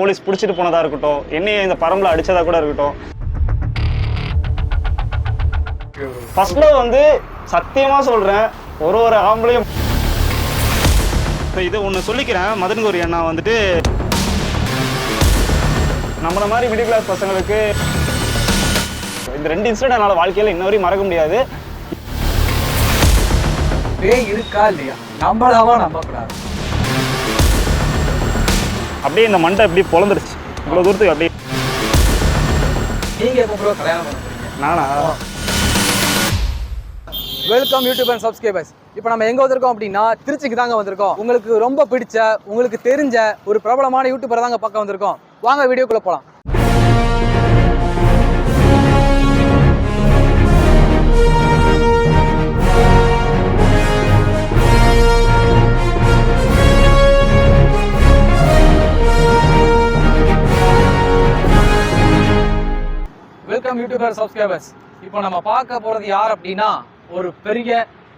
Police பிடிச்சிட்டு போனதாக இருக்கட்டும் என்னையை இந்த பரம்பில் அடித்ததாக கூட இருக்கட்டும். ஃபர்ஸ்ட்ல வந்து சத்தியமாக சொல்கிறேன் ஒரு ஒரு ஆம்பளையும். இப்போ இது ஒன்று சொல்லிக்கிறேன் மதன்கோரி அண்ணா வந்துட்டு நம்மள மாதிரி மிடில் கிளாஸ் பசங்களுக்கு இந்த ரெண்டு இன்சிடென்ட் என்னால் வாழ்க்கையில் இன்ன வரையும் மறக்க முடியாது. பேய் இருக்கா இல்லையா? நம்பலாமா நம்பக்கூடாது அப்படியே இந்த மண்டை அப்படியே பொழந்துருச்சு. இவ்வளோ தூரத்துக்கு அப்படியே. நீங்க எப்போ ப்ரோ கல்யாணம் நானா? வெல்கம் யூடியூப் அண்ட் சப்ஸ்கிரைபர்ஸ் இப்போ நம்ம எங்க வந்திருக்கோம் அப்படின்னா திருச்சிக்கு தாங்க வந்திருக்கோம். உங்களுக்கு ரொம்ப பிடிச்ச உங்களுக்கு தெரிஞ்ச ஒரு பிரபலமான யூடியூபரை தாங்க பார்க்க வந்திருக்கோம். வாங்க வீடியோக்குள்ள போலாம். வெல்கம் யூடியூபர் சப்ஸ்கிரைபர்ஸ் இப்போ நம்ம பார்க்க போறது யார் அப்படின்னா ஒரு பெரிய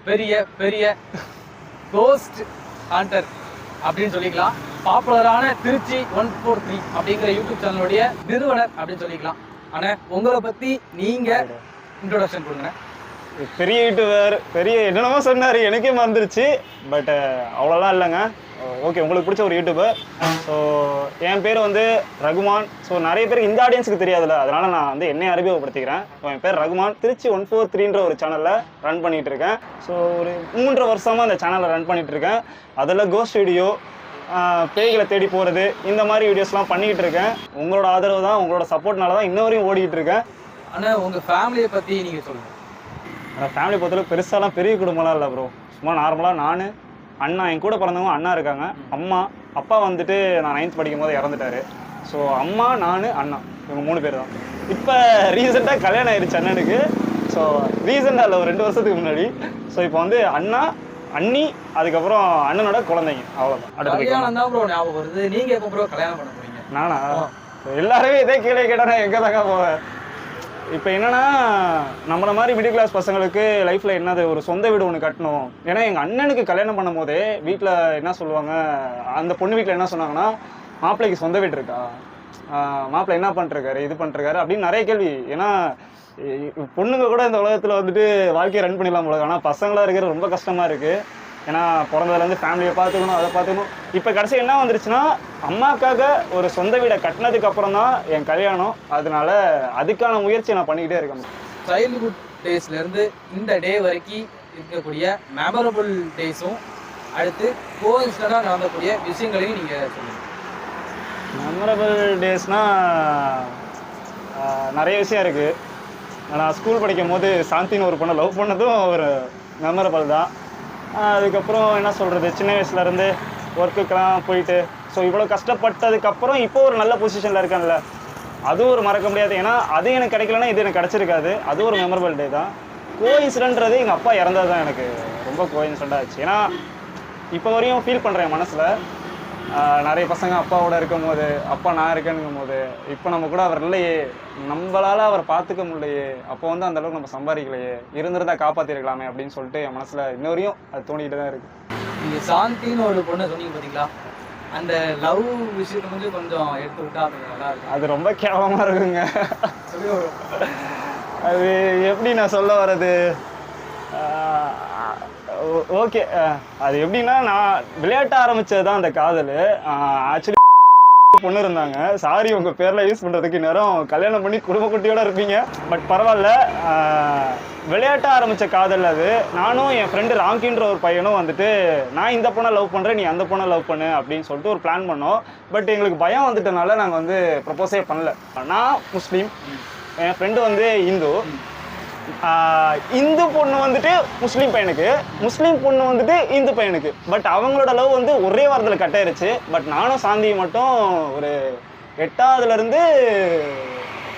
பெரிய பெரிய கோஸ்ட் ஹண்டர் அப்படின்னு சொல்லிக்கலாம். பாப்புலரான திருச்சி ஒன் ஃபோர் த்ரீ அப்படிங்கிற யூடியூப் சேனலுடைய நிறுவனர் அப்படின்னு சொல்லிக்கலாம். ஆனா உங்களை பத்தி நீங்க இன்ட்ரோடக்ஷன் கொடுங்க. பெரிய யூடியூபர் பெரிய என்னென்னமோ சொன்னார் எனக்கே மறந்துருச்சு. பட் uh, அவ்வளோலாம் இல்லைங்க. Uh, ஓகே உங்களுக்கு பிடிச்ச ஒரு யூடியூபர் ஸோ என் பேர் வந்து ரகுமான். ஸோ நிறைய பேருக்கு இந்த ஆடியன்ஸுக்கு தெரியாதுல்ல. அதனால நான் வந்து என்னை அறிமுகப்படுத்திக்கிறேன். என் பேர் ரகுமான். திருச்சி ஒன் ஃபோர் த்ரீன்ற ஒரு சேனலில் ரன் பண்ணிகிட்டு இருக்கேன் ஸோ ஒரு மூன்று வருஷமாக அந்த சேனலை ரன் பண்ணிகிட்டு இருக்கேன் அதில் கோஸ்ட் வீடியோ uh, பேய்களை தேடி போகிறது இந்த மாதிரி வீடியோஸ்லாம் பண்ணிக்கிட்டு இருக்கேன் உங்களோட ஆதரவு தான் உங்களோட சப்போர்ட்னால தான் இன்ன வரையும் ஓடிக்கிட்டு இருக்கேன் ஆனால் உங்கள் ஃபேமிலியை பற்றி நீங்கள் சொல்லுங்கள் ஆனால் ஃபேமிலி பொறுத்தளவு பெருசாலாம் பெரிய குடும்பம்லாம் இல்லை ப்ரோ சும்மா நார்மலாக நான் அண்ணா என் கூட பிறந்தவங்க அண்ணா இருக்காங்க. அம்மா அப்பா வந்துட்டு நான் நைன்த் படிக்கும் போது இறந்துட்டாரு. ஸோ அம்மா நான் அண்ணா. இவங்க மூணு பேர் தான். இப்போ ரீசெண்டாக கல்யாணம் ஆயிடுச்சு அண்ணனுக்கு. ஸோ ரீசெண்டாக இல்லை ஒரு ரெண்டு வருஷத்துக்கு முன்னாடி. ஸோ இப்போ வந்து அண்ணா அண்ணி அதுக்கப்புறம் அண்ணனோட குழந்தைங்க. அவ்வளோதான் அடுத்து நீங்க எப்போ கல்யாணம் பண்ண போறீங்க? நானா? எல்லாருமே இதே கீழே கேட்டா எங்கே தாங்க போவேன்? இப்போ என்னன்னா நம்மளை மாதிரி மிடில் கிளாஸ் பசங்களுக்கு லைஃப்பில் என்னது ஒரு சொந்த வீடு ஒன்று கட்டணும். ஏன்னா எங்கள் அண்ணனுக்கு கல்யாணம் பண்ணும் போதே வீட்டில் என்ன சொல்லுவாங்க அந்த பொண்ணு வீட்டில் என்ன சொன்னாங்கன்னா மாப்பிள்ளைக்கு சொந்த வீடு இருக்கா? மாப்பிள்ளை என்ன பண்ணிருக்காரு இது பண்ணிருக்காரு அப்படின்னு நிறைய கேள்வி. ஏன்னா பொண்ணுங்க கூட இந்த உலகத்தில் வந்துட்டு வாழ்க்கையை ரன் பண்ணிடலாம் உலகம் ஆனால் பசங்களாக இருக்கிறது ரொம்ப கஷ்டமாக இருக்குது ஏன்னா பிறந்ததுலேருந்து ஃபேமிலியை பார்த்துக்கணும் அதை பார்த்துக்கணும். இப்போ கடைசி என்ன வந்துருச்சுன்னா அம்மாக்காக ஒரு சொந்த வீடை கட்டினதுக்கு அப்புறம் தான் என் கல்யாணம். அதனால அதுக்கான முயற்சி நான் பண்ணிக்கிட்டே இருக்கேன். சைல்ட்ஹுட் டேஸ்ல இருந்து இந்த டே வரைக்கும் இருக்கக்கூடிய மெமரபிள் டேஸும் அடுத்து கோஇன்சிடண்டாக நடந்தக்கூடிய விஷயங்களையும் நீங்க சொல்லுங்க. மெமரபிள் டேஸ்னால் நிறைய விஷயம் இருக்குது நான் ஸ்கூல் படிக்கும் போது சாந்தின்னு ஒரு பொண்ணை லவ் பண்ணதும் ஒரு மெமரபிள் தான். அதுக்கப்புறம் என்ன சொல்கிறது சின்ன வயசுலேருந்து ஒர்க்குக்கெலாம் போயிட்டு ஸோ இவ்வளோ கஷ்டப்பட்டதுக்கப்புறம் இப்போ ஒரு நல்ல பொசிஷனில் இருக்கேன்ல. அதுவும் ஒரு மறக்க முடியாது. ஏன்னா அது எனக்கு கிடைக்கலன்னா இது எனக்கு கிடச்சிருக்காது. அது ஒரு மெமரபிள் டே தான். கோயின்சிடன்றது எங்கள் அப்பா இறந்தது தான் எனக்கு. ரொம்ப கோயின்சிடண்டாக ஆச்சு. ஏன்னா இப்போ வரையும் ஃபீல் பண்ணுறேன் மனசில். நிறைய பசங்க அப்பாவோட இருக்கும் போது அப்பா நான் இருக்கேனுங்கும் போது இப்போ நம்ம கூட அவர் இல்லையே. நம்மளால அவர் பார்த்துக்க முடியலையே. அப்போ வந்து அந்த அளவுக்கு நம்ம சம்பாதிக்கலையே. இருந்திருந்தா காப்பாற்றிருக்கலாமே அப்படின்னு சொல்லிட்டு என் மனசில் இன்ன வரையும் அது தோணிக்கிட்டு தான் இருக்கு. நீங்க சாந்தின்னு ஒரு பொண்ணை சொன்னீங்க பாத்தீங்களா? அந்த லவ் விஷயத்தை வந்து கொஞ்சம் எடுத்து விட்டா அது நல்லா இருக்கும். அது ரொம்ப கேவலமாக இருக்குங்க. அது எப்படி நான் சொல்ல வர்றது? ஓகே. அது எப்படின்னா நான் விளையாட்ட ஆரம்பிச்சது தான் அந்த காதல். ஆக்சுவலி பொண்ணு இருந்தாங்க. சாரி உங்க பேர்ல யூஸ் பண்றதுக்கு நேரம் கல்யாணம் பண்ணி குடும்ப குட்டியோட இருப்பீங்க. பட் பரவாயில்ல. விளையாட்ட ஆரம்பிச்ச காதல் அது. நானும் என் ஃப்ரெண்டு ராங்கின்ற ஒரு பையனும் வந்துட்டு நான் இந்த பொண்ணை லவ் பண்றேன் நீ அந்த பொண்ணை லவ் பண்ணு அப்படின்னு சொல்லிட்டு ஒரு பிளான் பண்ணோம். பட் எங்களுக்கு பயம் வந்துட்டனால நாங்கள் வந்து ப்ரப்போஸே பண்ணல. நான் முஸ்லீம் என் ஃப்ரெண்டு வந்து இந்து இந்து பொண்ணு வந்துட்டு முஸ்லீம் பையனுக்கு. முஸ்லீம் பொண்ணு வந்துட்டு இந்து பையனுக்கு. பட் அவங்களோட லவ் வந்து ஒரே வாரத்தில் கட் ஆயிருச்சு. பட் நானும் சாந்தியும் மட்டும் ஒரு எட்டாவதுலேருந்து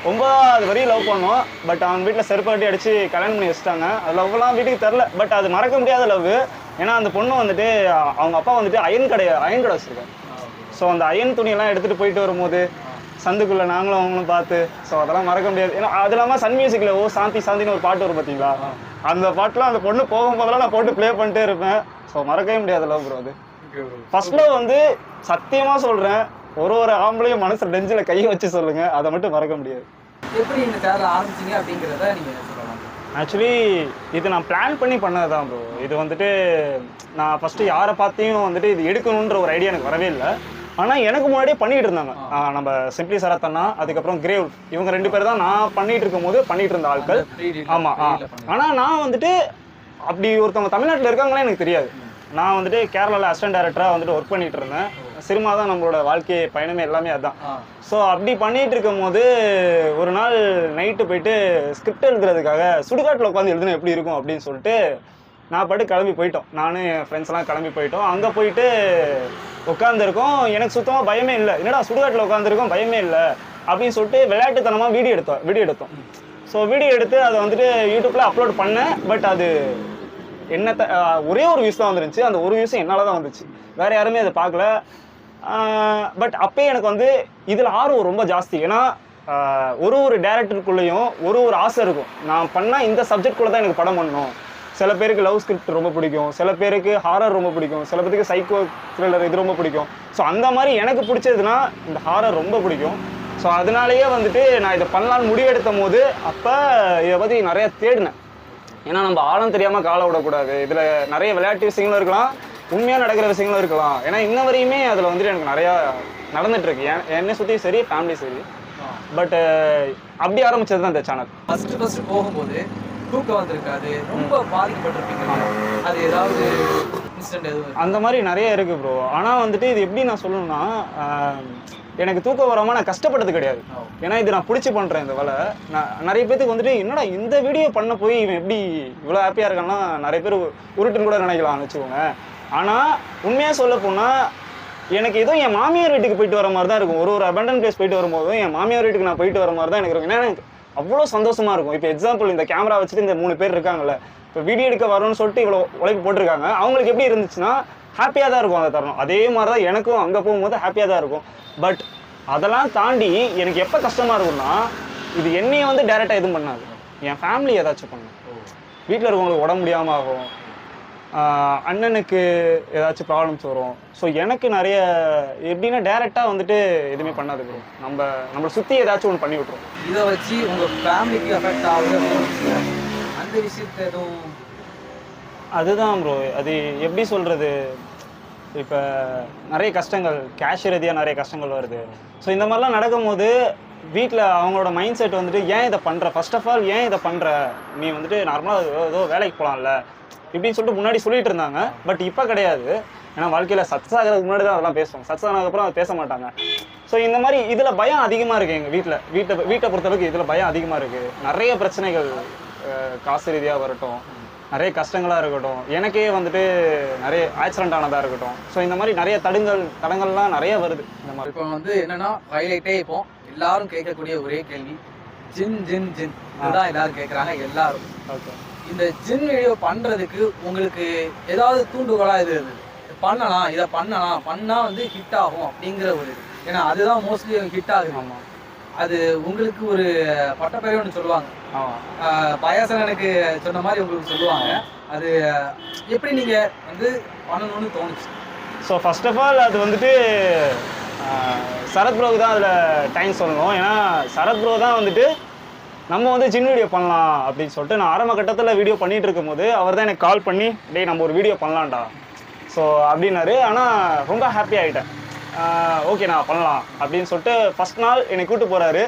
ஒன்பதாவது வரையும் லவ் பண்ணோம். பட் அவங்க வீட்டில் செருப்பாட்டி அடித்து கல்யாணம் பண்ணி வச்சுட்டாங்க. அது லவ்லாம் வீட்டுக்கு தெரில பட் அது மறக்க முடியாத லவ் ஏன்னா அந்த பொண்ணு வந்துட்டு அவங்க அப்பா வந்துட்டு அயன் கடை அயன் கடை வச்சுருக்காங்க ஸோ அந்த அயன் துணியெல்லாம் எடுத்துகிட்டு போயிட்டு வரும்போது சந்துக்குள்ள நாங்களும் அவங்களும் பார்த்து ஸோ அதெல்லாம் மறக்க முடியாது. ஏன்னா அது இல்லாமல் சன் மியூசிக்கில் ஓ சாந்தி சாந்தின்னு ஒரு பாட்டு வரும் பார்த்தீங்களா? அந்த பாட்டுலாம் அந்த பொண்ணு போகும்போதெல்லாம் நான் போட்டு ப்ளே பண்ணிட்டே இருப்பேன். ஸோ மறக்கவே முடியாது லவ் ப்ரோ அது. ஃபர்ஸ்ட் லவ் வந்து சத்தியமாக சொல்கிறேன் ஒரு ஒரு ஆம்பளையும் மனசு நெஞ்சில் கையை வச்சு சொல்லுங்க. அதை மட்டும் மறக்க முடியாது. எப்படி இந்த சேனல் ஆரம்பிச்சீங்க அப்படிங்கிறத நீங்க சொல்லலாம். ஆக்சுவலி இது நான் பிளான் பண்ணி பண்ணது தான் ப்ரோ இது வந்துட்டு நான் ஃபஸ்ட்டு யாரை பார்த்தையும் வந்துட்டு இது எடுக்கணுன்ற ஒரு ஐடியா எனக்கு வரவே இல்லை. ஆனால் எனக்கு முன்னாடியே பண்ணிட்டு இருந்தாங்க. நம்ம சிம்பிளி சரத்தண்ணா அதுக்கப்புறம் கிரேவ் இவங்க ரெண்டு பேர் தான் நான் பண்ணிட்டு இருக்கும்போது பண்ணிட்டு இருந்த ஆட்கள். ஆமா ஆ. ஆனா நான் வந்துட்டு அப்படி ஒருத்தவங்க தமிழ்நாட்டுல இருக்காங்களே எனக்கு தெரியாது. நான் வந்துட்டு கேரளால அசிஸ்டன்ட் டைரக்டரா வந்துட்டு ஒர்க் பண்ணிட்டு இருந்தேன். சினிமா தான் நம்மளோட வாழ்க்கை பயணமே எல்லாமே அதான். ஸோ அப்படி பண்ணிட்டு இருக்கும்போது ஒரு நாள் நைட்டு போயிட்டு ஸ்கிரிப்ட் எழுதுறதுக்காக சுடுகாட்டில் உட்காந்து எழுதுனா எப்படி இருக்கும் அப்படின்னு சொல்லிட்டு நான் பாட்டு கிளம்பி போயிட்டோம். நானும் என் ஃப்ரெண்ட்ஸ்லாம் கிளம்பி போயிட்டோம். அங்கே போயிட்டு உட்காந்துருக்கோம் எனக்கு சுத்தமாக பயமே இல்லை. என்னடா சுடுகாட்டில் உட்காந்துருக்கோம் பயமே இல்லை. அப்படின்னு சொல்லிட்டு விளையாட்டுத்தனமாக வீடியோ எடுத்தோம். வீடியோ எடுத்தோம். ஸோ வீடியோ எடுத்து அதை வந்துட்டு யூடியூப்பில் அப்லோட் பண்ணேன். பட் அது என்ன ஒரே ஒரு வியூஸ் தான் வந்துருந்துச்சு. அந்த ஒரு வியூஸும் என்னால் தான் வந்துச்சு வேறு யாருமே அதை பார்க்கல. பட் அப்பயே எனக்கு வந்து இதில் ஆர்வம் ரொம்ப ஜாஸ்தி. ஏன்னா ஒரு ஒரு டேரக்டருக்குள்ளேயும் ஒரு ஒரு ஆசை இருக்கும். நான் பண்ணால் இந்த சப்ஜெக்ட்குள்ளே தான் எனக்கு படம் பண்ணணும். சில பேருக்கு லவ் ஸ்கிரிப்ட் ரொம்ப பிடிக்கும். சில பேருக்கு ஹாரர் ரொம்ப பிடிக்கும். சில பேருக்கு சைக்கோ த்ரில்லர் இது ரொம்ப பிடிக்கும். ஸோ அந்த மாதிரி எனக்கு பிடிச்சதுன்னா இந்த ஹாரர் ரொம்ப பிடிக்கும். ஸோ அதனாலேயே வந்துட்டு நான் இதை பண்ணலான்னு முடிவெடுத்த போது அப்போ இதை பற்றி நிறைய தேடினேன். ஏன்னா நம்ம ஆழம் தெரியாமல் காலை விடக்கூடாது. இதில் நிறைய விளையாட்டு விஷயங்களும் இருக்கலாம். உண்மையாக நடக்கிற விஷயங்களும் இருக்கலாம். ஏன்னா இன்ன வரையுமே அதில் வந்துட்டு எனக்கு நிறையா நடந்துட்டு இருக்கு என் என்னை சுற்றி சரி ஃபேமிலி சரி. பட் அப்படி ஆரம்பிச்சது தான் இந்த சேனல் ஃபர்ஸ்ட் ஃபர்ஸ்ட் போகும்போது தூக்கம் வந்திருக்காது ரொம்ப பாதிக்கப்பட்டிருப்பீங்க. அது ஏதாவது இன்சிடென்ட் எதுவும் அந்த மாதிரி நிறைய இருக்கு ப்ரோ ஆனால் வந்துட்டு இது எப்படி நான் சொல்லணும்னா எனக்கு தூக்கம் வராமல் நான் கஷ்டப்பட்டது கிடையாது. ஏன்னா இது நான் பிடிச்சி பண்ணுறேன் இந்த வேலை. நான் நிறைய பேத்துக்கு வந்துட்டு என்னடா இந்த வீடியோ பண்ண போய் இவன் எப்படி இவ்வளோ ஹாப்பியாக இருக்கான்னா நிறைய பேர் உருட்டுன்னு கூட நினைக்கலாம்னு வச்சுக்கோங்க ஆனால் உண்மையாக சொல்ல போனால் எனக்கு ஏதோ என் மாமியார் வீட்டுக்கு போயிட்டு வர மாதிரி தான் இருக்கும். ஒரு ஒரு அபண்டன் பிளேஸ் போயிட்டு வரும்போதும் என் மாமியார் வீட்டுக்கு நான் போயிட்டு வர மாதிரி தான் எனக்கு இருக்கும். ஏன்னா எனக்கு அவ்வளோ சந்தோஷமா இருக்கும். இப்போ எக்ஸாம்பிள் இந்த கேமரா வச்சுட்டு இந்த மூணு பேர் இருக்காங்கல்ல இப்போ வீடியோ எடுக்க வரணும்னு சொல்லிட்டு இவ்வளோ உழைப்பு போட்டிருக்காங்க. அவங்களுக்கு எப்படி இருந்துச்சுன்னா ஹாப்பியாக தான் இருக்கும் அந்த தருணம். அதே மாதிரி தான் எனக்கும் அங்கே போகும்போது ஹாப்பியாக தான் இருக்கும். பட் அதெல்லாம் தாண்டி எனக்கு எப்போ கஷ்டமாக இருக்கும்னா இது என்னைய வந்து டேரெக்டாக எதுவும் பண்ணாது. என் ஃபேமிலி ஏதாச்சும் பண்ணும். வீட்டில் இருக்கவங்களுக்கு உடம்பு முடியாமல் ஆகும். அண்ணனுக்கு ஏதாச்சும் ப்ராப்ளம்ஸ் வரும். ஸோ எனக்கு நிறைய எப்படின்னா டேரெக்டாக வந்துட்டு எதுவுமே பண்ணாது ப்ரோ நம்ம நம்மளை சுற்றி ஏதாச்சும் ஒன்று பண்ணி விட்ரும் இதை வச்சு உங்க ஃபேமிலிக்கு எஃபெக்ட் ஆகுது அந்த விஷயத்த எதுவும் அதுதான் ப்ரோ அது எப்படி சொல்கிறது இப்போ நிறைய கஷ்டங்கள் கேஷ் ரீதியாக நிறைய கஷ்டங்கள் வருது. ஸோ இந்த மாதிரிலாம் நடக்கும்போது வீட்டில் அவங்களோட மைண்ட் செட் வந்துட்டு ஏன் இதை பண்ணுற ஃபர்ஸ்ட் ஆஃப் ஆல் ஏன் இதை பண்ணுற நீ வந்துட்டு நார்மலாக ஏதோ வேலைக்கு போகலாம்ல இப்படின்னு சொல்லிட்டு முன்னாடி சொல்லிட்டு இருந்தாங்க. பட் இப்போ கிடையாது. ஏன்னா வாழ்க்கையில் சக்ஸஸ் ஆகிறதுக்கு முன்னாடி தான் அதெல்லாம் பேசுவோம் சக்ஸஸ் ஆனதுக்கப்புறம் அதை பேச மாட்டாங்க. ஸோ இந்த மாதிரி இதில் பயம் அதிகமாக இருக்குது எங்கள் வீட்டில். வீட்டை வீட்டை பொறுத்தளவுக்கு இதில் பயம் அதிகமாக இருக்குது நிறைய பிரச்சனைகள் காசு ரீதியாக வரட்டும். நிறைய கஷ்டங்களாக இருக்கட்டும். எனக்கே வந்துட்டு நிறைய ஆக்சிடென்ட் ஆனதாக இருக்கட்டும். ஸோ இந்த மாதிரி நிறைய தடுங்கள் தடங்கள்லாம் நிறைய வருது. இந்த மாதிரி. இப்போ வந்து என்னன்னா ஹைலைட்டே இப்போ எல்லாரும் கேட்கக்கூடிய ஒரே கேள்வி. ஜின் ஜின் ஜின். இதுதான் எல்லாரும் கேட்குறாங்க எல்லாரும். ஓகே இந்த ஜின் வீடியோ பண்றதுக்கு உங்களுக்கு ஏதாவது தூண்டுகோலா இது இருந்தது. பண்ணலாம் இதை பண்ணலாம். பண்ணா வந்து ஹிட் ஆகும் அப்படிங்கிற ஒரு. ஏன்னா அதுதான் மோஸ்ட்லி ஹிட் ஆகுது. ஆமாம் அது உங்களுக்கு ஒரு பட்டப்பெயர் ஒன்று சொல்லுவாங்க. பயசனனுக்கு சொன்ன மாதிரி உங்களுக்கு சொல்லுவாங்க. அது எப்படி நீங்க வந்து பண்ணணும்னு தோணுச்சு? ஸோ ஃபர்ஸ்ட் ஆஃப் ஆல் அது வந்துட்டு சரத் ப்ரோக்கு தான் அதில் டைம் சொல்லணும். ஏன்னா சரத் ப்ரோ தான் வந்துட்டு நம்ம வந்து ஜின் வீடியோ பண்ணலாம் அப்படின்னு சொல்லிட்டு நான் ஆரம்ப கட்டத்தில் வீடியோ பண்ணிட்டு இருக்கும்போது அவர் தான் எனக்கு கால் பண்ணி டேய் நம்ம ஒரு வீடியோ பண்ணலாம்டா. ஸோ அப்படின்னாரு. ஆனால் ரொம்ப ஹாப்பி ஆகிட்டேன் ஓகே நான் பண்ணலாம். அப்படின்னு சொல்லிட்டு ஃபஸ்ட் நாள் என்னை கூட்டு போகிறாரு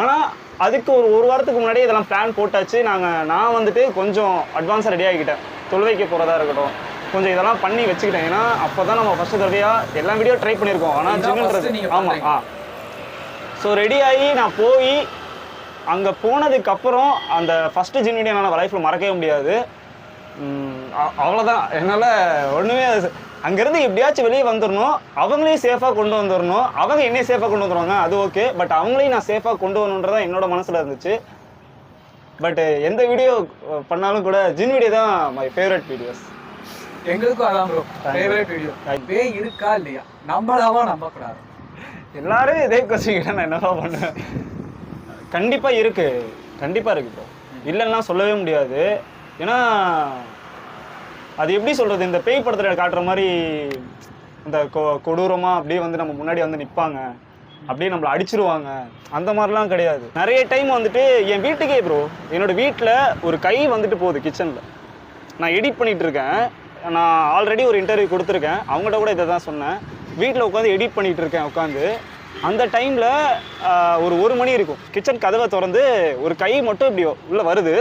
ஆனால் அதுக்கு ஒரு ஒரு வாரத்துக்கு முன்னாடியே இதெல்லாம் பிளான் போட்டாச்சு. நாங்கள் நான் வந்துட்டு கொஞ்சம் அட்வான்ஸாக ரெடி ஆகிக்கிட்டேன். தொழுவைக்கு போகிறதா இருக்கட்டும் கொஞ்சம் இதெல்லாம் பண்ணி வச்சுக்கிட்டேன். ஏன்னா அப்போ தான் நம்ம ஃபஸ்ட்டு தடவையாக எல்லா வீடியோ ட்ரை பண்ணியிருக்கோம். ஆனால் ஜிம்ன்றது ஆமாம். ஆ. ஸோ ரெடி ஆகி நான் போய் அங்கே போனதுக்கு அப்புறம் அந்த ஃபஸ்ட்டு ஜின் வீடியோ என்னால் லைஃப்பில் மறக்கவே முடியாது. ம், அ- அவ்வளவுதான். என்னால் ஒன்றுமே அங்கேருந்து எப்படியாச்சும் வெளியே வந்துடணும் அவங்களையும் சேஃபாக கொண்டு வந்துடணும் அவங்க என்னையும் சேஃபாக கொண்டு வந்துருவாங்க அது ஓகே பட் அவங்களையும் நான் சேஃபாக கொண்டு வரணுன்றதான் என்னோட மனசில் இருந்துச்சு. பட் எந்த வீடியோ பண்ணாலும் கூட ஜின் வீடியோ தான் மை ஃபேவரட் வீடியோஸ் எங்களுக்கும் அதான் ப்ரோ. ஃபேவரட் வீடியோ பேய் இருக்கா இல்லையா? நம்பலாமா? நம்பக்கூடாது. எல்லாரும் இதே கொஸ்டின் நான் என்னவா பண்ணுவேன்? கண்டிப்பாக இருக்கு. கண்டிப்பாக இருக்கு ப்ரோ இல்லைன்னா சொல்லவே முடியாது. ஏன்னா அது எப்படி சொல்றது? இந்த பேய் படத்தில் காட்டுற மாதிரி இந்த கொ கொடூரமாக அப்படியே வந்து நம்ம முன்னாடி வந்து நிற்பாங்க அப்படியே நம்மளை அடிச்சிருவாங்க. அந்த மாதிரிலாம் கிடையாது. நிறைய டைம் வந்துட்டு என் வீட்டுக்கே ப்ரோ என்னோட வீட்டில் ஒரு கை வந்துட்டு போகுது கிச்சனில் நான் எடிட் பண்ணிட்டு இருக்கேன். நான் ஆல்ரெடி ஒரு இன்டர்வியூ கொடுத்துருக்கேன். அவங்கள்ட்ட கூட இதை தான் சொன்னேன். வீட்டில் உட்காந்து எடிட் பண்ணிட்டு இருக்கேன் உட்காந்து. அந்த டைமில் ஒரு ஒரு மணி இருக்கும். கிச்சன் கதவை திறந்து ஒரு கை மட்டும் இப்படி உள்ளே வருது.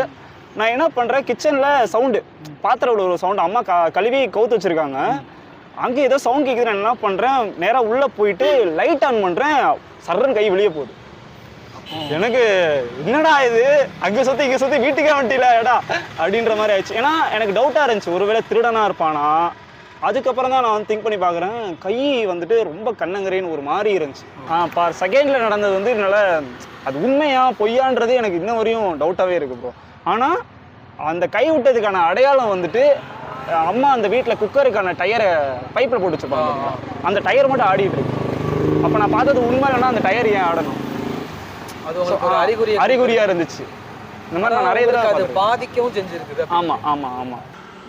நான் என்ன பண்ணுறேன் கிச்சனில் சவுண்டு பாத்திரம் ஒரு சவுண்டு அம்மா க கழுவி கவுத்து வச்சுருக்காங்க. அங்கே ஏதோ சவுண்ட் கேட்குது நான் என்ன பண்ணுறேன் நேராக உள்ளே போயிட்டு லைட் ஆன் பண்ணுறேன் சர்றன் கை வெளியே போகுது. எனக்கு என்னடா இது? அங்கே சுற்றி இங்கே சுற்றி வீட்டுக்கே வந்துட்டில ஏடா? அப்படின்ற மாதிரி ஆயிடுச்சு. ஏன்னா எனக்கு டவுட்டாக இருந்துச்சு. ஒருவேளை திருடனாக இருப்பானா? அதுக்கப்புறம் தான் நான் வந்து திங்க் பண்ணி பார்க்குறேன். கை வந்துட்டு ரொம்ப கண்ணங்கரேன்னு ஒரு மாதிரி இருந்துச்சு. ஆ பா செகண்டில் நடந்தது வந்து என்னால் அது உண்மையா பொய்யான்றது எனக்கு இன்ன வரையும் டவுட்டாகவே இருக்கு ப்ரோ ஆனால் அந்த கை விட்டதுக்கான அடையாளம் வந்துட்டு அம்மா அந்த வீட்டில் குக்கருக்கான டயரை பைப்பில் போட்டு வச்சுப்பாங்க பாருங்க. அந்த டயர் மட்டும் ஆடிட்டு இருக்கு. அப்போ நான் பார்த்தது உண்மை இல்லைன்னா அந்த டயர் ஏன் ஆடணும்? அது உங்களுக்கு ஒரு அறிகுறி அறிகுறியா இருந்துச்சு. இந்த மாதிரி நான் நிறைய தடவை. பாதிக்கவும் செஞ்சிருக்குது ஆமா ஆமா ஆமா.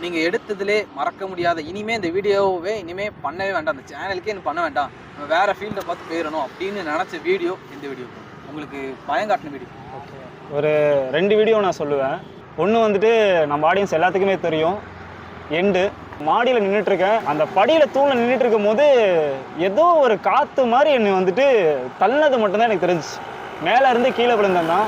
நீங்கள் எடுத்ததுலே மறக்க முடியாத இனிமேல் இந்த வீடியோவே இனிமேல் பண்ணவே வேண்டாம். அந்த சேனலுக்கே இன்னும் பண்ண வேண்டாம். நம்ம வேறு ஃபீல்டை பார்த்து போயிடணும் அப்படின்னு நினச்ச வீடியோ இந்த வீடியோ. உங்களுக்கு பயம் காட்டின வீடியோ. ஒரு ரெண்டு வீடியோ நான் சொல்லுவேன். ஒன்று வந்துட்டு நம்ம ஆடியன்ஸ் எல்லாத்துக்குமே தெரியும். எண்டு மாடியில் நின்றுட்டு இருக்கேன் அந்த படியில் தூணில் நின்றுட்டு இருக்கும் போது ஏதோ ஒரு காற்று மாதிரி என்னை வந்துட்டு தள்ளது மட்டும்தான் எனக்கு தெரிஞ்சுச்சு. மேலே இருந்து கீழே விழுந்தேன்னா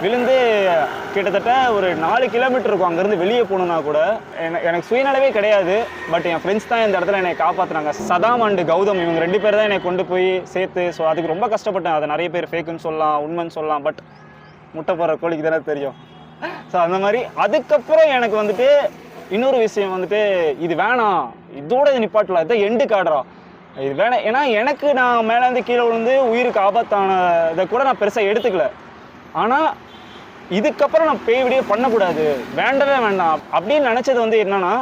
விழுந்து கிட்டத்தட்ட ஒரு நாலு கிலோமீட்டர் இருக்கும். அங்கேருந்து வெளியே போகணுன்னா கூட என- எனக்கு சுயநலவே கிடையாது. பட் என் ஃப்ரெண்ட்ஸ் தான் இந்த இடத்துல என்னை காப்பாற்றுனாங்க சதாம் அண்டு கௌதம் இவங்க ரெண்டு பேர் தான் என்னை கொண்டு போய் சேர்த்து. ஸோ அதுக்கு ரொம்ப கஷ்டப்பட்டேன். அதை நிறைய பேர் ஃபேக்குன்னு சொல்லலாம் உண்மைன்னு சொல்லலாம். பட் முட்டை போடுற கோழிக்கு தானே தெரியும். ஸோ அந்த மாதிரி. அதுக்கப்புறம் எனக்கு வந்துட்டு இன்னொரு விஷயம் வந்துட்டு இது வேணாம். இதோட இது நிப்பாட்டலாம். இதை எண்டு காடுறோம் இது வேணாம். ஏன்னா எனக்கு நான் மேலேருந்து கீழே விழுந்து உயிருக்கு ஆபத்தான இதை கூட நான் பெருசாக எடுத்துக்கல. ஆனால் இதுக்கப்புறம் நான் பேய் வீடியோ பண்ணக்கூடாது. வேண்டவே வேண்டாம். அப்படின்னு நினச்சது வந்து என்னென்னா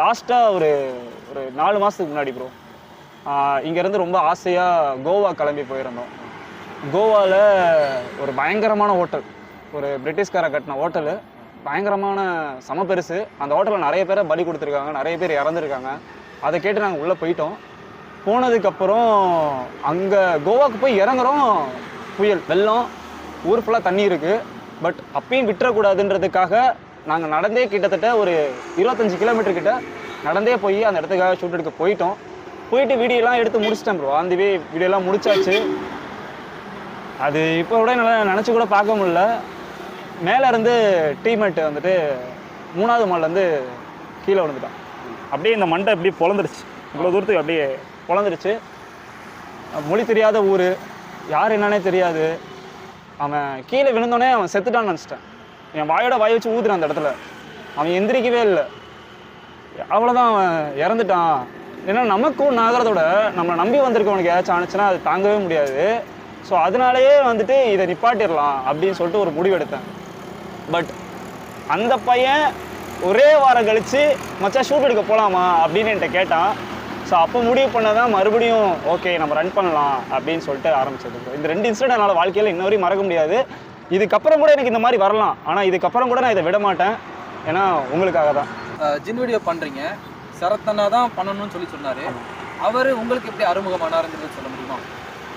லாஸ்ட்டாக ஒரு ஒரு நாலு மாதத்துக்கு முன்னாடி ப்ரோ இங்கேருந்து ரொம்ப ஆசையாக கோவா கிளம்பி போயிருந்தோம். கோவாவில் ஒரு பயங்கரமான ஹோட்டல் ஒரு பிரிட்டிஷ்காரை கட்டின ஹோட்டலு பயங்கரமான சம பெருசு. அந்த ஹோட்டலில் நிறைய பேரை பலி கொடுத்துருக்காங்க. நிறைய பேர் இறந்துருக்காங்க. அதை கேட்டு நாங்கள் உள்ளே போயிட்டோம். போனதுக்கப்புறம் அங்கே கோவாக்கு போய் இறங்குறோம். புயல் வெள்ளம் ஊர் ஃபுல்லாக தண்ணி இருக்குது பட் அப்பயும் விட்டுறக்கூடாதுன்றதுக்காக நாங்கள் நடந்தே கிட்டத்தட்ட ஒரு இருபத்தஞ்சி கிலோமீட்டர் கிட்ட நடந்தே போய் அந்த இடத்துக்காக ஷூட் எடுக்க போயிட்டோம். போயிட்டு வீடியோலாம் எடுத்து முடிச்சிட்டேன் ப்ரோ அந்த வே வீடியோலாம் முடிச்சாச்சு. அது இப்போ கூட என்னால் நினச்சி கூட பார்க்க முடில மேலே இருந்து டீம்மேட் வந்துட்டு மூணாவது மால்லேருந்து கீழே விழுந்துட்டான் அப்படியே இந்த மண்டை அப்படியே பொழந்துருச்சு. இவ்வளோ தூரத்துக்கு அப்படியே பொழந்துருச்சு. மொழி தெரியாத ஊர். யார் என்னன்னே தெரியாது. அவன் கீழே விழுந்தோடனே அவன் செத்துட்டான்னு நினச்சிட்டேன். என் வாயோட வாய் வச்சு ஊதுறான் அந்த இடத்துல. அவன் எந்திரிக்கவே இல்லை. அவ்வளோதான் அவன் இறந்துட்டான். ஏன்னா நமக்கு ஒன்று ஆகிறதோட நம்மளை நம்பி வந்திருக்கவனுக்கு ஏதாச்சும் ஆனிச்சுன்னா அது தாங்கவே முடியாது. ஸோ அதனாலேயே வந்துட்டு இதை நிப்பாட்டிடலாம் அப்படின்னு சொல்லிட்டு ஒரு முடிவு எடுத்தேன். பட் அந்த பையன் ஒரே வாரம் கழித்து மச்சான் ஷூட் எடுக்க போகலாமா அப்படின்னு என்கிட்ட கேட்டான். ஸோ அப்போ முடிவு பண்ணதான் மறுபடியும் ஓகே நம்ம ரன் பண்ணலாம் அப்படின்னு சொல்லிட்டு ஆரம்பிச்சது. இந்த ரெண்டு இன்சிடென்ட் என்னால் வாழ்க்கையில் இன்ன வரையும் மறக்க முடியாது. இதுக்கப்புறம் கூட எனக்கு இந்த மாதிரி வரலாம். ஆனால் இதுக்கப்புறம் கூட நான் இதை விட மாட்டேன். ஏன்னா உங்களுக்காக தான். ஜின் வீடியோ பண்றீங்க. சரத்தனா தான் பண்ணணும்னு சொல்லி சொன்னாரு. அவர் உங்களுக்கு எப்படி அறிமுகமானாருங்கிறது சொல்ல முடியுமா?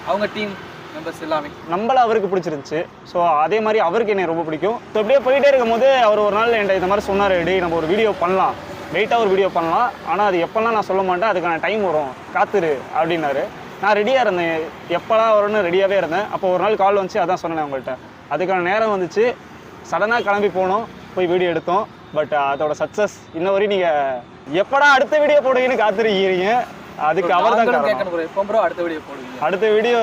அவங்க டீம் மெம்பர்ஸ் எல்லாமே. நம்மள அவருக்கு பிடிச்சிருந்துச்சு. ஸோ அதே மாதிரி அவருக்கு என்னை ரொம்ப பிடிக்கும். ஸோ இப்படியே போயிட்டே இருக்கும்போது அவர் ஒரு நாள் என்கிட்ட இந்த மாதிரி சொன்னார் டேய் நம்ம ஒரு வீடியோ பண்ணலாம். வெயிட்டாக ஒரு வீடியோ பண்ணலாம். ஆனால் அது எப்போல்லாம் நான் சொல்ல மாட்டேன் அதுக்கான டைம் வரும். காத்துரு அப்படின்னாரு. நான் ரெடியாக இருந்தேன். எப்போலாம் வரும்னு ரெடியாகவே இருந்தேன். அப்போ ஒரு நாள் கால் வந்துச்சு அதான் சொன்னேன் உங்கள்கிட்ட அதுக்கான நேரம் வந்துச்சு. சடனாக கிளம்பி போனோம் போய் வீடியோ எடுத்தோம். பட் அதோட சக்ஸஸ் இன்ன வரையும் நீங்கள் எப்படா அடுத்த வீடியோ போடுவீங்கன்னு காத்திருக்கீங்க. அதுக்கு அவர் தான் அடுத்த வீடியோ போடுவீங்க. அடுத்த வீடியோ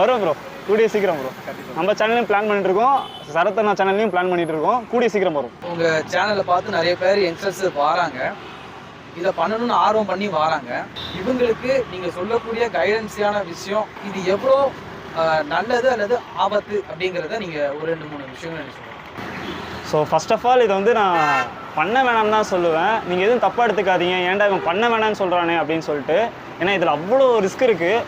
வரும் ப்ரோ கூடிய சீக்கிரம் ப்ரோ நம்ம சேனல்லையும் பிளான் பண்ணிட்டு இருக்கோம் சரத்தனா சேனல்லையும் பிளான் பண்ணிட்டு இருக்கோம் கூடிய சீக்கிரம் வரும். உங்க சேனலை பார்த்து நிறைய பேர் யங்ஸ்டர்ஸ் வராங்க. இதை பண்ணணும்னு ஆர்வம் பண்ணி வராங்க. இவங்களுக்கு நீங்க சொல்லக்கூடிய கைடன்ஸியான விஷயம் இது எவ்வளோ நல்லது அல்லது ஆபத்து அப்படிங்கிறத நீங்க ஒரு ரெண்டு மூணு விஷயங்கள் சொல்லுங்க. ஸோ ஃபர்ஸ்ட் ஆஃப் ஆல் இது வந்து நான் பண்ண வேணாம்னு தான் சொல்லுவேன். நீங்கள் எதுவும் தப்பாக எடுத்துக்காதீங்க. ஏன்டா இவன் பண்ண வேணாம்னு சொல்கிறானே அப்படின்னு சொல்லிட்டு. ஏன்னா இதில் அவ்வளோ ரிஸ்க் இருக்குது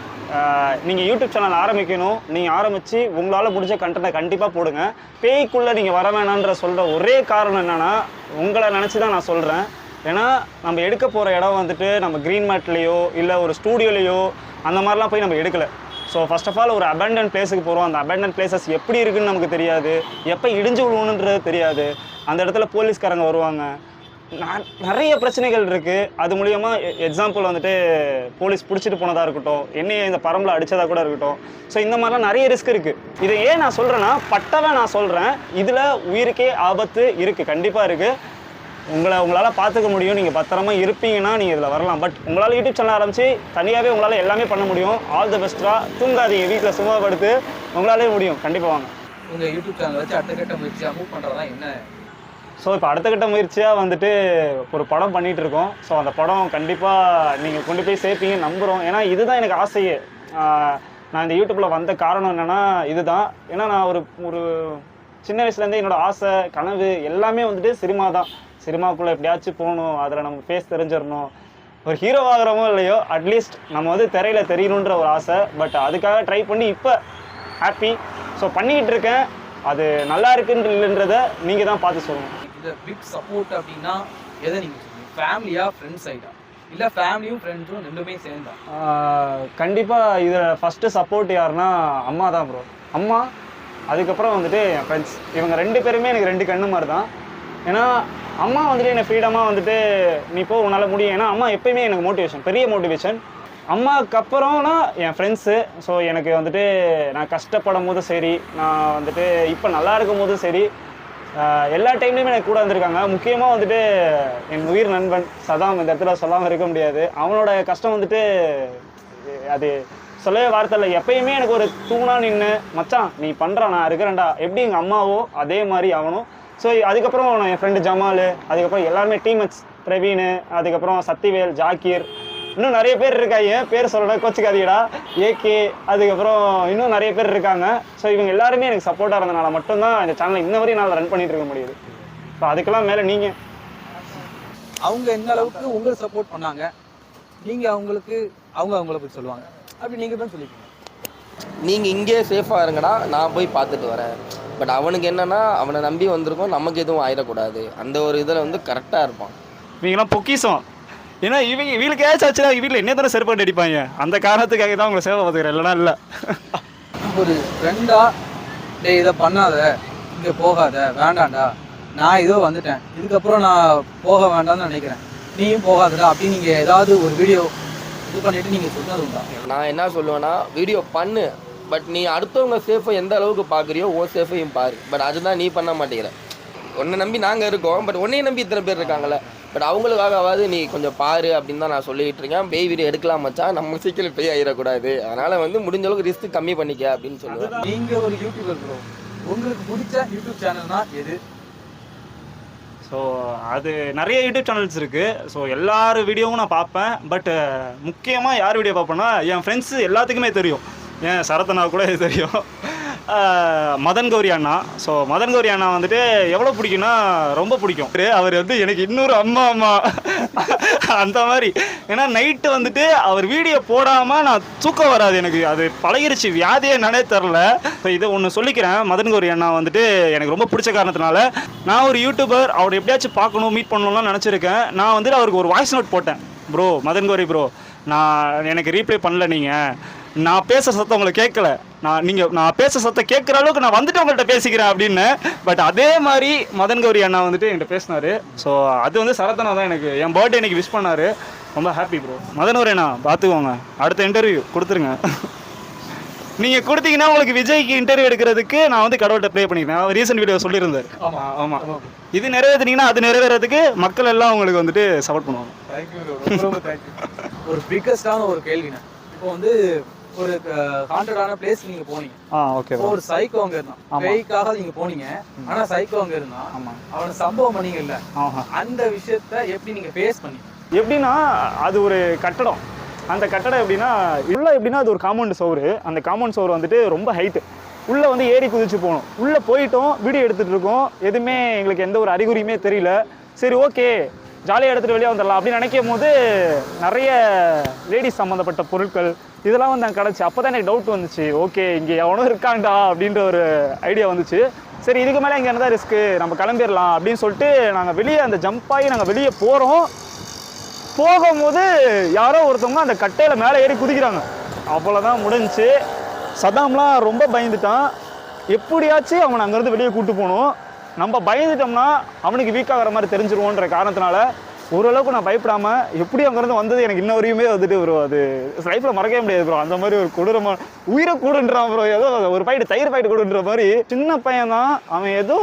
நீங்கள் யூடியூப் சேனல் ஆரம்பிக்கணும். நீங்கள் ஆரம்பித்து உங்களால் முடிஞ்ச கண்டென்ட்டை கண்டிப்பாக போடுங்க. பேய்க்குள்ளே நீங்கள் வர வேணான்ற சொல்கிற ஒரே காரணம் என்னென்னா உங்களை நினச்சி தான் நான் சொல்கிறேன் ஏன்னா நம்ம எடுக்க போகிற இடம் வந்துட்டு நம்ம க்ரீன் மேட்லேயோ இல்லை ஒரு ஸ்டூடியோலேயோ அந்த மாதிரிலாம் போய் நம்ம எடுக்கலை. ஸோ ஃபஸ்ட் ஆஃப் ஆல் ஒரு அபேண்டன் பிளேஸுக்கு போகிறோம் அந்த அபேண்டன் பிளேசஸ் எப்படி இருக்குன்னு நமக்கு தெரியாது. எப்போ இடிஞ்சு விழுவணுன்றது தெரியாது. அந்த இடத்துல போலீஸ்காரங்க வருவாங்க. நிறைய பிரச்சனைகள் இருக்குது அது மூலியமா எக்ஸாம்பிள் வந்துட்டு போலீஸ் பிடிச்சிட்டு போனதாக இருக்கட்டும் என்னைய இந்த பரம்பில் அடித்ததாக கூட இருக்கட்டும். ஸோ இந்த மாதிரிலாம் நிறைய ரிஸ்க் இருக்குது இதை ஏன் நான் சொல்கிறேன்னா பட்டவை நான் சொல்கிறேன் இதில் உயிருக்கே ஆபத்து இருக்குது கண்டிப்பாக இருக்குது உங்களை உங்களால் பார்த்துக்க முடியும். நீங்கள் பத்திரமா இருப்பீங்கன்னா நீங்கள் இதில் வரலாம். பட் உங்களால் யூடியூப் சேனல் ஆரம்பித்து தனியாகவே உங்களால் எல்லாமே பண்ண முடியும். ஆல் த பெஸ்ட்டாக தூங்காதீங்க. வீட்டில் சும்மா படுத்து உங்களாலே முடியும். கண்டிப்பாக வாங்க. உங்கள் யூடியூப் சேனல் வச்சு அடுத்த கட்ட முயற்சியாக மூவ் பண்ணுறதா என்ன? ஸோ இப்போ அடுத்த கட்ட முயற்சியாக வந்துட்டு ஒரு படம் பண்ணிகிட்டு இருக்கோம். ஸோ அந்த படம் கண்டிப்பாக நீங்கள் கொண்டு போய் சேர்ப்பீங்க நம்புகிறோம் ஏன்னா இதுதான் எனக்கு ஆசையே. நான் இந்த யூடியூப்பில் வந்த காரணம் என்னென்னா இதுதான். ஏன்னா நான் ஒரு ஒரு சின்ன வயசுலேருந்தே என்னோடய ஆசை கனவு எல்லாமே வந்துட்டு சினிமா தான். சினிமாக்குள்ளே எப்படியாச்சும் போகணும் அதில் நம்ம ஃபேஸ் தெரிஞ்சிடணும். ஒரு ஹீரோ ஆகிறோமோ இல்லையோ அட்லீஸ்ட் நம்ம வந்து திரையில் தெரியணுன்ற ஒரு ஆசை. பட் அதுக்காக ட்ரை பண்ணி இப்போ ஹாப்பி ஸோ பண்ணிக்கிட்டு இருக்கேன். அது நல்லா இருக்குன்ற நீங்கள் தான் பார்த்து சொல்லணும் இந்த பிக் சப்போர்ட் அப்படின்னா எதை நீங்க சொல்லுவீங்க ஃபேமிலியா ஃப்ரெண்ட்ஸ் சைடா இல்ல ஃபேமிலியும் ஃப்ரெண்ட்ஸும் ரெண்டுமே சேர்ந்தா? கண்டிப்பாக இதில் ஃபஸ்ட்டு சப்போர்ட் யாருன்னா அம்மா தான் ப்ரோ அம்மா அதுக்கப்புறம் வந்துட்டு என் ஃப்ரெண்ட்ஸ் இவங்க ரெண்டு பேருமே எனக்கு ரெண்டு கண்ணு மாதிரி தான் ஏன்னா அம்மா வந்துட்டு என்னை ஃப்ரீடமாக வந்துட்டு நீ போ உன்னால் முடியும். ஏன்னா அம்மா எப்பயுமே எனக்கு மோட்டிவேஷன் பெரிய மோட்டிவேஷன் அம்மாவுக்கு அப்புறம்னா என் ஃப்ரெண்ட்ஸு ஸோ எனக்கு வந்துட்டு நான் கஷ்டப்படும் போதும் சரி நான் வந்துட்டு இப்போ நல்லா இருக்கும் போதும் சரி எல்லா டைம்லையுமே எனக்கு கூட வந்திருக்காங்க. முக்கியமாக வந்துட்டு என் உயிர் நண்பன் சதாம் இந்த இடத்துல சொல்லாமல் இருக்க முடியாது. அவனோட கஷ்டம் வந்துட்டு அது சொல்லவே வார்த்தை இல்லை. எப்பயுமே எனக்கு ஒரு தூணா நின்று மச்சான் நீ பண்ணுறா நான் இருக்கிறேன்டா. எப்படி எங்கள் அம்மாவோ அதே மாதிரி அவனும். ஸோ அதுக்கப்புறம் என் ஃப்ரெண்டு ஜமால் அதுக்கப்புறம் எல்லாருமே டீமேட்ஸ் பிரவீன் அதுக்கப்புறம் சத்திவேல் ஜாக்கீர் இன்னும் நிறைய பேர் இருக்காங்க. பேர் சொல்லணும் கோச்சுக்காதீங்கடா. ஏகே அதுக்கப்புறம் இன்னும் நிறைய பேர் இருக்காங்க. ஸோ இவங்க எல்லாருமே எனக்கு சப்போர்ட்டாக இருந்தனால மட்டும்தான் இந்த சேனலை இன்ன வரையும் நான் ரன் பண்ணிட்டு இருக்க முடியுது. ஸோ அதுக்கெல்லாம் மேலே நீங்கள் அவங்க எந்த அளவுக்கு உங்களுக்கு சப்போர்ட் பண்ணாங்க? நீங்க அவங்களுக்கு அவங்க அவங்கள போய் சொல்லுவாங்க. அப்படி நீங்க தான் சொல்லிக்கோங்க. நீங்கள் இங்கே சேஃபாக இருங்கடா. நான் போய் பார்த்துட்டு வரேன். பட் அவனுக்கு என்னன்னா அவனை நம்பி வந்திருக்கோம். நமக்கு எதுவும் ஆயிடக்கூடாது. அந்த ஒரு இதில் வந்து கரெக்டாக இருப்பான். இவங்கெல்லாம் பொக்கிசம் ஏன்னா இவங்க இவங்களுக்கு ஏதாச்சும் ஆச்சுன்னா வீட்டில் என்ன தானே செருப்பாட்டு அடிப்பாங்க? அந்த காரணத்துக்காக தான் உங்களை சேவை பார்த்துக்கிறேன். இல்லைனா இல்லை. ஒரு ஃப்ரெண்டா டேய் இதை பண்ணாத. இங்க போகாத. வேண்டாம்டா. நான் இதோ வந்துட்டேன். இதுக்கப்புறம் நான் போக வேண்டாம்னு நினைக்கிறேன். நீயும் போகாதடா. அப்படின்னு நீங்க ஏதாவது ஒரு வீடியோ இது பண்ணிட்டு நீங்க சொன்னது உண்டா? நான் என்ன சொல்லுவேன்னா வீடியோ பண்ணு. பட் நீ அடுத்தவங்க சேஃபை எந்த அளவுக்கு பார்க்குறியோ உன் சேஃபையும் பாரு. பட் அதுதான் நீ பண்ண மாட்டேங்கிற. உன்னை நம்பி நாங்கள் இருக்கோம். பட் உன்னைய நம்பி இத்தனை பேர் இருக்காங்கல்ல. பட் அவங்களுக்காகவாது நீ கொஞ்சம் பாரு அப்படின்னு தான் நான் சொல்லிட்டு இருக்கேன். பேய் வீடியோ எடுக்கலாம் மச்சான் நம்ம சீக்கிரம் பேய் ஆயிடக்கூடாது. அதனால வந்து முடிஞ்ச அளவுக்கு ரிஸ்க் கம்மி பண்ணிக்க அப்படின்னு சொல்லுவேன். நீங்க ஒரு யூடியூபர் ப்ரோ உங்களுக்கு பிடிச்ச யூடியூப் சேனல்னா எது? ஸோ அது நிறைய யூடியூப் சேனல்ஸ் இருக்குது ஸோ எல்லார் வீடியோவும் நான் பார்ப்பேன். பட் முக்கியமாக யார் வீடியோ பார்ப்பேன்னா என் ஃப்ரெண்ட்ஸு எல்லாத்துக்குமே தெரியும். ஏன் சரத்தனா கூட இது தெரியும். மதன் கௌரி அண்ணா. ஸோ மதன் கௌரி அண்ணா வந்துட்டு எவ்வளோ பிடிக்கும்னா ரொம்ப பிடிக்கும். அவர் வந்து எனக்கு இன்னொரு அம்மா அம்மா. அந்த மாதிரி. ஏன்னா நைட்டு வந்துட்டு அவர் வீடியோ போடாமல் நான் தூக்கம் வராது எனக்கு. அது பழகிருச்சு வியாதியே என்னன்னே தெரில. ஸோ இதை ஒன்று சொல்லிக்கிறேன். மதன் கௌரி அண்ணா வந்துட்டு எனக்கு ரொம்ப பிடிச்ச காரணத்தினால நான் ஒரு யூடியூபர் அவர் எப்படியாச்சும் பார்க்கணும் மீட் பண்ணணும்லாம் நினச்சிருக்கேன். நான் வந்துட்டு அவருக்கு ஒரு வாய்ஸ் நோட் போட்டேன். ப்ரோ மதன் கௌரி ப்ரோ நான் எனக்கு ரீப்ளை பண்ணல நீங்கள் நான் பேசுகிற சத்தம் உங்களுக்கு கேட்கல. நான் நீங்கள் நான் பேசுகிற சத்தம் கேட்குற அளவுக்கு நான் வந்துட்டு உங்கள்கிட்ட பேசிக்கிறேன் அப்படின்னு. பட் அதே மாதிரி மதன் கௌரி அண்ணா வந்துட்டு என்கிட்ட பேசினாரு. ஸோ அது வந்து சரத்தனா தான் எனக்கு என் பர்த்டே எனக்கு விஷ் பண்ணாரு. ரொம்ப ஹாப்பி ப்ரோ மதன் கௌரி அண்ணா பார்த்துக்கோங்க அடுத்த இன்டர்வியூ கொடுத்துருங்க. நீங்கள் கொடுத்தீங்கன்னா உங்களுக்கு விஜய்க்கு இன்டர்வியூ எடுக்கிறதுக்கு நான் வந்து கடவுள்கிட்ட ப்ளே பண்ணிக்கிறேன். ரீசெண்ட் வீடியோ சொல்லியிருந்தார். ஆமா. ஆமாம் இது நிறைவேற்றினீங்கன்னா அது நிறைவேறதுக்கு மக்கள் எல்லாம் உங்களுக்கு வந்துட்டு சப்போர்ட் பண்ணுவாங்க. தேங்க்யூ ரொம்ப ரொம்ப தேங்க்யூ ஒரு பிக்கஸ்டான ஒரு கேள்விண்ணே. இப்போ வந்து ஒரு ஹாண்டடான பிளேஸ் நீங்க போனீங்க. ஆ ஓகே ஒரு சைக்கோ அங்க இருந்தான். பேய்க்காக நீங்க போனீங்க. ஆனா சைக்கோ அங்க இருந்தான். ஆமாம் அவனை சம்பவம் பண்ணீங்கல்ல. ஆமாம் அந்த விஷயத்த எப்படி நீங்க ஃபேஸ் பண்ணீங்க? எப்படின்னா அது ஒரு கட்டடம். அந்த கட்டடம் எப்படின்னா உள்ள எப்படின்னா அது ஒரு காம்பவுண்ட் சோறு. அந்த காம்பவுண்ட் சோறு வந்துட்டு ரொம்ப ஹைட்டு உள்ளே வந்து ஏறி குதிச்சு போகணும். உள்ளே போயிட்டோம் வீடியோ எடுத்துகிட்டு இருக்கோம். எதுவுமே எங்களுக்கு எந்த ஒரு அறிகுறியுமே தெரியல. சரி ஓகே ஜாலியாக எடுத்துகிட்டு வெளியே வந்துடலாம் அப்படின்னு நினைக்கும் போது நிறைய லேடிஸ் சம்மந்தப்பட்ட பொருட்கள் இதெல்லாம் வந்து அங்கே கிடச்சி அப்போ தான் எனக்கு டவுட் வந்துச்சு. ஓகே இங்கே எவனோ இருக்கான்டா அப்படின்ற ஒரு ஐடியா வந்துச்சு. சரி இதுக்கு மேலே இங்கே இருந்தால் ரிஸ்க்கு நம்ம கிளம்பிடலாம் அப்படின்னு சொல்லிட்டு நாங்கள் வெளியே அந்த ஜம்ப் ஆகி நாங்கள் வெளியே போகிறோம் போகும்போது யாரோ ஒருத்தவங்க அந்த கட்டையில் மேலே ஏறி குதிக்கிறாங்க. அவ்வளோதான் முடிஞ்சு. சதாம்லாம் ரொம்ப பயந்துட்டான். எப்படியாச்சும் அவனை அங்கேருந்து வெளியே கூப்பிட்டு போகணும். நம்ம பயந்துட்டோம்னா அவனுக்கு வீக்காகிற மாதிரி தெரிஞ்சிருவோன்ற காரணத்தினால ஓரளவுக்கு நான் பயப்படாம எப்படி அங்கேருந்து வந்தது எனக்கு இன்ன வரையுமே வந்துட்டு ப்ரோ அது லைஃப்பில் மறக்கவே முடியாது ப்ரோ அந்த மாதிரி ஒரு கொடூரமான உயிரை கூடுன்றான் ப்ரோ ஏதோ ஒரு பாயிண்ட் தயிர் பாயிண்ட் கூடுன்ற மாதிரி சின்ன பையன் தான் அவன் ஏதோ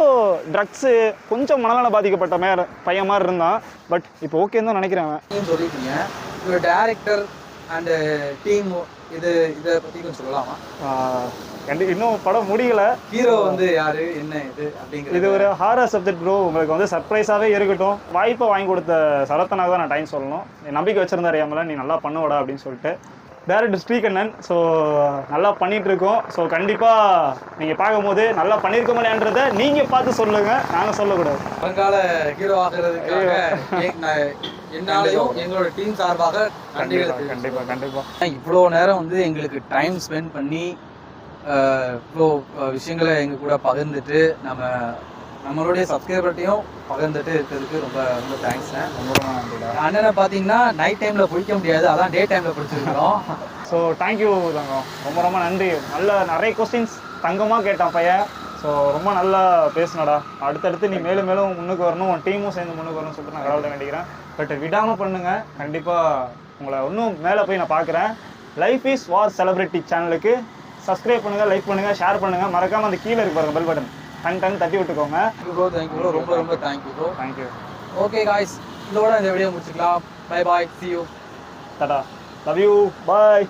ட்ரக்ஸு கொஞ்சம் மனநல பாதிக்கப்பட்ட மே பையன் மாதிரி இருந்தான். பட் இப்போ ஓகேன்னு தான் நினைக்கிறேன் அவன். சொல்லிட்டீங்க. ஒரு டேரக்டர் அண்ட் டீம் இது இதை பத்தி கொஞ்சம் சொல்லலாமா? இன்னும் படம் முடியல. ஹீரோ வந்து யாரு? என்ன இது? அப்படிங்கிறது இது ஒரு ஹாரர் சப்ஜெக்ட் ப்ரோ உங்களுக்கு வந்து சர்ப்ரைஸாகவே இருக்கட்டும். வாய்ப்பை வாங்கி கொடுத்த சரத்தனாக தான் நான் டைம் சொல்லணும். நம்பிக்கை வச்சிருந்தாரு என் மேல. நீ நல்லா பண்ணுவடா அப்படின்னு சொல்லிட்டு. டேரக்டர் ஸ்ரீகண்ணன் ஸோ நல்லா பண்ணிட்டு இருக்கோம் ஸோ கண்டிப்பாக நீங்கள் பார்க்கும்போது நல்லா பண்ணியிருக்க முடியான்றதை நீங்கள் பார்த்து சொல்லுங்கள் நாங்கள் சொல்லக்கூடாது. வருங்கால ஹீரோ ஆகிறதுக்காக என்னாலையும் எங்களோட டீம் சார்பாக கண்டிப்பாக கண்டிப்பாக கண்டிப்பாக இவ்வளோ நேரம் வந்து எங்களுக்கு டைம் ஸ்பெண்ட் பண்ணி இவ்வளோ விஷயங்களை எங்க கூட பகிர்ந்துட்டு நம்ம நம்மளுடைய சப்ஸ்கிரைபர்ட்டையும் பகிர்ந்துட்டு இருக்கிறதுக்கு ரொம்ப ரொம்ப தேங்க்ஸ்ண்ணே ரொம்ப நன்றிடா. அண்ணனை பார்த்தீங்கன்னா நைட் டைம்ல பிடிக்க முடியாது. அதான் டே டைம்ல பிடிச்சிருக்கிறோம் ஸோ தேங்க்யூ தங்கம். ரொம்ப ரொம்ப நன்றி. நல்ல நிறைய கொஸ்டின்ஸ் தங்கமாக கேட்டான் பையன். ஸோ ரொம்ப நல்லா பேசுனடா. அடுத்தடுத்து நீ மேலும் மேலும் முன்னுக்கு வரணும். உன் டீமும் சேர்ந்து முன்னுக்கு வரணும்னு சொல்லிட்டு நான் கடவுளை வேண்டிக்கிறேன். பட் விடாமல் பண்ணுங்க. கண்டிப்பாக உங்களை இன்னும் மேலே போய் நான் பார்க்குறேன் லைஃப் இஸ் வார் செலிபிரிட்டி சேனலுக்கு சப்ஸ்கிரைப் பண்ணுங்க லைக் பண்ணுங்க ஷேர் பண்ணுங்க. மறக்காம அந்த கீழே இருக்கு பாருங்க பெல் பட்டன் டன் டன் தட்டி விட்டுக்கோங்க. ப்ரோ தேங்க்யூ ப்ரோ ரொம்ப ரொம்ப thank you bro thank you okay guys இதோட இந்த வீடியோ முடிச்சுக்கலாம். Bye bye see you. டாடா லவ் யூ பாய்